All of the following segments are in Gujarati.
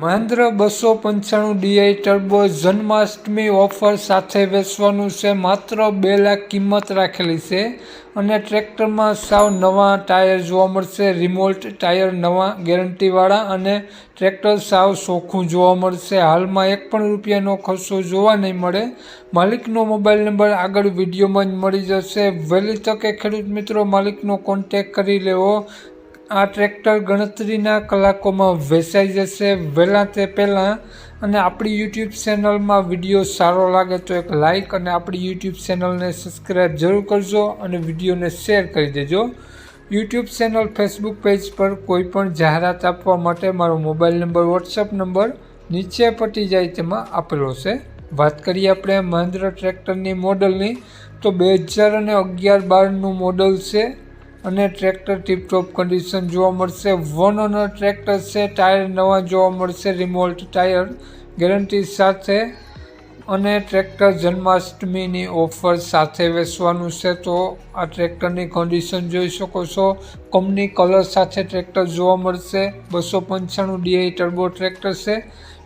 મહેન્દ્ર બસો પંચાણું ડીઆઈ ટર્બો જન્માષ્ટમી ઓફર સાથે વેચવાનું છે માત્ર બે લાખ કિંમત રાખેલી છે અને ટ્રેક્ટરમાં સાવ નવા ટાયર જોવા મળશે. રિમોલ્ટ ટાયર નવા ગેરંટીવાળા અને ટ્રેક્ટર સાવ ચોખ્ખું જોવા મળશે. હાલમાં એક પણ રૂપિયાનો ખર્ચો જોવા નહીં મળે. માલિકનો મોબાઈલ નંબર આગળ વિડીયોમાં જ મળી જશે. વહેલી તકે ખેડૂત મિત્રો માલિકનો કોન્ટેક કરી લેવો. આ ટ્રેક્ટર ગણતરીના કલાકોમાં વેચાઈ જશે. વહેલા તે પહેલાં અને આપણી યુટ્યુબ ચેનલમાં વીડિયો સારો લાગે તો એક લાઇક અને આપણી યુટ્યુબ ચેનલને સબસ્ક્રાઈબ જરૂર કરજો અને વિડીયોને શેર કરી દેજો. યુટ્યુબ ચેનલ ફેસબુક પેજ પર કોઈ પણ જાહેરાત આપવા માટે મારો મોબાઈલ નંબર વોટ્સઅપ નંબર નીચે પટી જાય તેમાં આપેલો છે. વાત કરીએ આપણે મહેન્દ્ર ટ્રેક્ટરની મોડલની, તો બે હજાર અને અગિયાર બારનું મોડલ છે. અને ટ્રેક્ટર ટીપટોપ કન્ડિશન જોવા મળશે. વન ઓનર ટ્રેક્ટર છે ટાયર નવા જોવા મળશે રિમોલ્ટ ટાયર ગેરંટી સાથે અને ટ્રેક્ટર જન્માષ્ટમીની ઓફર સાથે વેચવાનું છે, તો આ ટ્રેક્ટરની કન્ડિશન જોઈ શકો છો. કંપની કલર સાથે ટ્રેક્ટર જોવા મળશે. બસો પંચાણું ડીઆઈ ટર્બો ટ્રેક્ટર છે.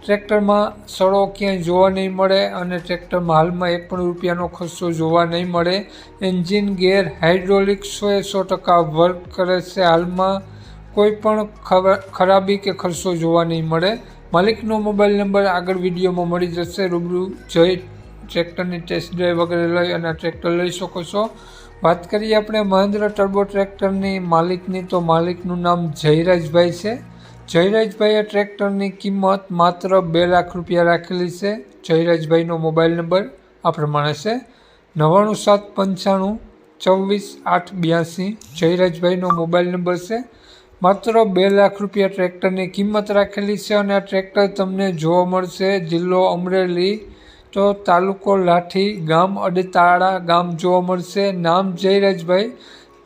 ટ્રેક્ટરમાં સડો ક્યાંય જોવા નહીં મળે અને ટ્રેક્ટરમાં હાલમાં એક પણ રૂપિયાનો ખર્ચો જોવા નહીં મળે. એન્જિન ગેર હાઇડ્રોલિક સો એ સો ટકા વર્ક કરે છે હાલમાં. કોઈ પણ ખરાબી કે ખર્ચો જોવા નહીં મળે. માલિકનો મોબાઈલ નંબર આગળ વિડીયોમાં મળી જશે. રૂબરૂ જઈ ટ્રેક્ટરની ટેસ્ટ ડ્રાઈવ વગેરે લઈ અને ટ્રેક્ટર લઈ શકો છો. વાત કરીએ આપણે મહેન્દ્ર ટર્બો ટ્રેક્ટરની માલિકની, તો માલિકનું નામ જયરાજભાઈ છે. જયરાજભાઈએ ટ્રેક્ટરની કિંમત માત્ર બે લાખ રૂપિયા રાખેલી છે. જયરાજભાઈનો મોબાઈલ નંબર આ પ્રમાણે છે. નવ્વાણું સાત પંચાણું ચોવીસ આઠ બ્યાસી જયરાજભાઈનો મોબાઈલ નંબર છે. માત્ર બે લાખ રૂપિયા ટ્રેક્ટરની કિંમત રાખેલી છે અને આ ટ્રેક્ટર તમને જોવા મળશે જિલ્લો અમરેલી, તો તાલુકો લાઠી, ગામ અડતાળા, ગામ જોવા મળશે. નામ જયરાજભાઈ.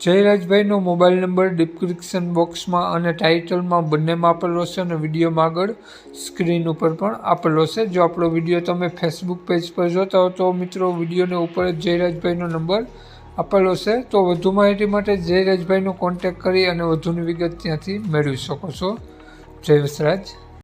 જયરાજભાઈનો મોબાઈલ નંબર ડિસ્ક્રિપ્શન બોક્સમાં અને ટાઇટલમાં બંનેમાં આપેલો છે અને વિડીયોમાં આગળ સ્ક્રીન ઉપર પણ આપેલો છે. જો આપણો વીડિયો તમે ફેસબુક પેજ પર જોતા હો તો મિત્રો, વિડીયોને ઉપર જયરાજભાઈનો નંબર આપેલો છે, તો વધુ માહિતી માટે જયરાજભાઈનો કોન્ટેક કરી અને વધુની વિગત ત્યાંથી મેળવી શકો છો. જય વસરાજ.